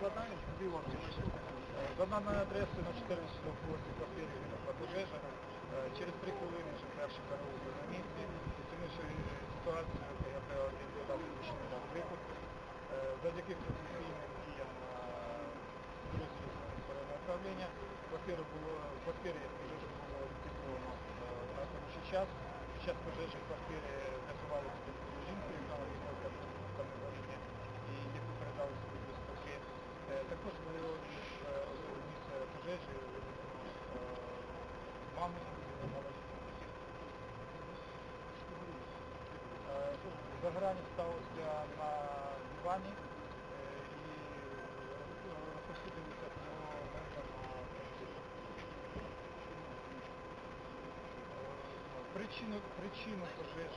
складання співаки. За даною адресою на 14 поверсі квартирі пожежа. Через три хвилини вже перші перевозили на місці, оцінивши ситуацію, яка відповідав вирішення дав виклик. Завдяки професійним діям друзів управління квартиру було, квартирі пожежі було ліквідовано на робочий час. Під час пожежі Загорання сталося на дивані е, і розповсюдилися по меркам на квартиру. Причину, причину пожежі